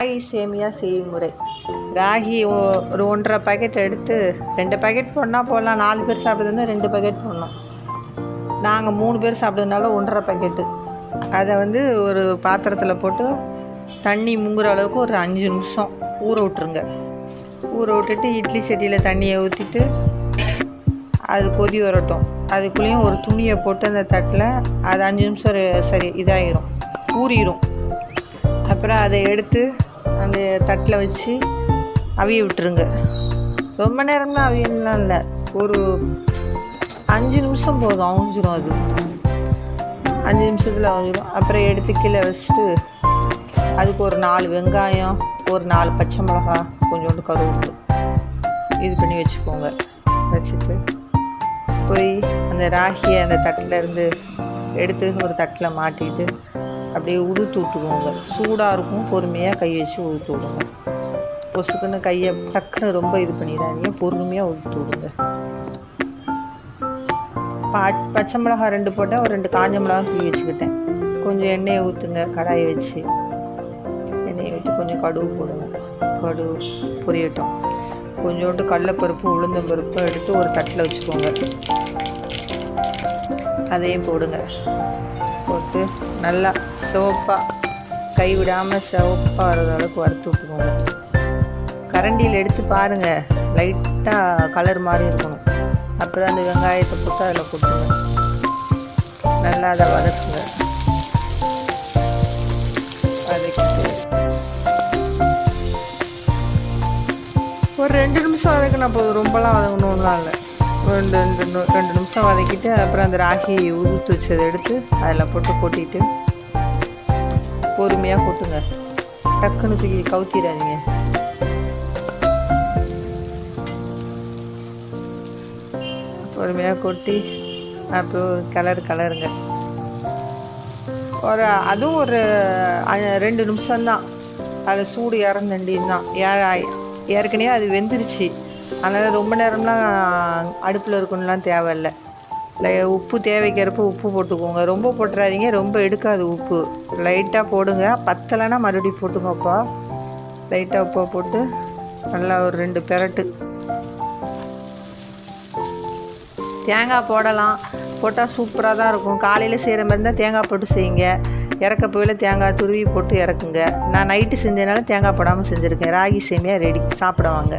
ராகி சேமியா செய்யும் முறை. ராகி ஒரு ஒன்றரை பாக்கெட் எடுத்து ரெண்டு பாக்கெட் போடனா போடலாம். நாலு பேர் சாப்பிட்றதுனா ரெண்டு பாக்கெட் போடணும். நாங்கள் மூணு பேர் சாப்பிட்றதுனால ஒன்றரை பாக்கெட்டு அதை வந்து ஒரு பாத்திரத்தில் போட்டு தண்ணி முங்குற அளவுக்கு ஒரு அஞ்சு நிமிஷம் ஊற விட்ருங்க ஊற விட்டுட்டு இட்லி செடியில் தண்ணியை ஊற்றிட்டு அது கொதி வரட்டும். அதுக்குள்ளேயும் ஒரு துணியை போட்டு அந்த தட்டில் அது அஞ்சு நிமிஷம் சரி இதாயிரும். ஊறிடும் அப்புறம் அதை எடுத்து அந்த தட்டில் வச்சு அவிய விட்டுருங்க. ரொம்ப நேரம்லாம் அவியலாம் இல்லை. ஒரு அஞ்சு நிமிஷம் போதும் அவிஞ்சிரும் அது. அஞ்சு நிமிஷத்தில் அவிஞ்சிரும். அப்புறம் எடுத்து கீழே வச்சுட்டு அதுக்கு ஒரு நாலு வெங்காயம் ஒரு நாலு பச்சை மிளகா கொஞ்சோண்டு கருவேப்பிலை இது பண்ணி வச்சுக்கோங்க. வச்சுட்டு போய் அந்த ராகியை அந்த தட்டில் இருந்து எடுத்து ஒரு தட்டில் மாட்டிட்டு அப்படியே உதுத்து விட்டுக்கோங்க சூடாக இருக்கும் பொறுமையாக கை வச்சு உதுத்து விடுங்க. பொசுக்குன்னு கையை டக்குன்னு ரொம்ப இது பண்ணிடாதீங்க பொறுமையாக உதுத்து விடுங்க. பா பச்சை மிளகா ரெண்டு போட்டால் ஒரு ரெண்டு காஞ்ச மிளகா கிள்ளி வச்சுக்கிட்டேன். கொஞ்சம் எண்ணெயை ஊற்றுங்க கடாயை வச்சு. எண்ணெயை ஊற்றி கொஞ்சம் கடுகு போடுங்க. கடுகு பொரியட்டும். கொஞ்சோண்டு கடலப்பருப்பு உளுந்தம்பருப்பும் எடுத்து ஒரு தட்டில் வச்சுக்கோங்க. அதையும் போடுங்க. போட்டு நல்லா சிவப்பாக கை விடாமல் சிவப்பாக வர்ற அளவுக்கு வறுத்து விட்டுக்கோங்க. கரண்டியில் எடுத்து பாருங்கள் லைட்டாக கலர் மாதிரி இருக்கணும். அப்புறம் அந்த வெங்காயத்தை போட்டு அதில் போட்டுருங்க நல்லா அதை வதக்குங்க. வதக்கிட்டு. ஒரு ரெண்டு நிமிஷம் வதக்குனா போதும். ரொம்பலாம் வதங்கணும்லாம் இல்லை. ரெண்டு ரெண்டு ரெண்டு நிமிஷம் வதக்கிட்டு அப்புறம் அந்த ராகியை உதுத்து வச்சதை எடுத்து அதில் போட்டு கொட்டிட்டு பொறுமையாக கொட்டுங்க. டக்குன்னு தூக்கி கவுத்திடாதீங்க. பொறுமையாக கொட்டி அப்புறம் கலர் கலருங்க ஒரு அதுவும் ஒரு ரெண்டு நிமிஷம்தான். அதில் சூடு இறந்துண்டின்னு தான் ஏற்கனவே அது வெந்துருச்சு. அதனால் ரொம்ப நேரம்லாம் அடுப்பில் இருக்கணும்லாம் தேவையில்லை. இல்லை உப்பு தேவைக்கிறப்ப உப்பு போட்டுக்கோங்க. ரொம்ப போட்டுறாதீங்க ரொம்ப எடுக்காது உப்பு. லைட்டாக போடுங்க. பத்தலைன்னா மறுபடியும் போட்டுங்கப்பா லைட்டாக உப்பை போட்டு நல்லா ஒரு ரெண்டு பெரட்டு. தேங்காய் போடலாம். போட்டால் சூப்பராக தான் இருக்கும். காலையில் செய்கிற மாதிரி இருந்தால் தேங்காய் போட்டு செய்யுங்க. இறக்க போயில தேங்காய் துருவி போட்டு இறக்குங்க. நான் நைட்டு செஞ்சதுனால தேங்காய் போடாமல் செஞ்சுருக்கேன். ராகி சேமியா ரெடி. சாப்பிடுவாங்க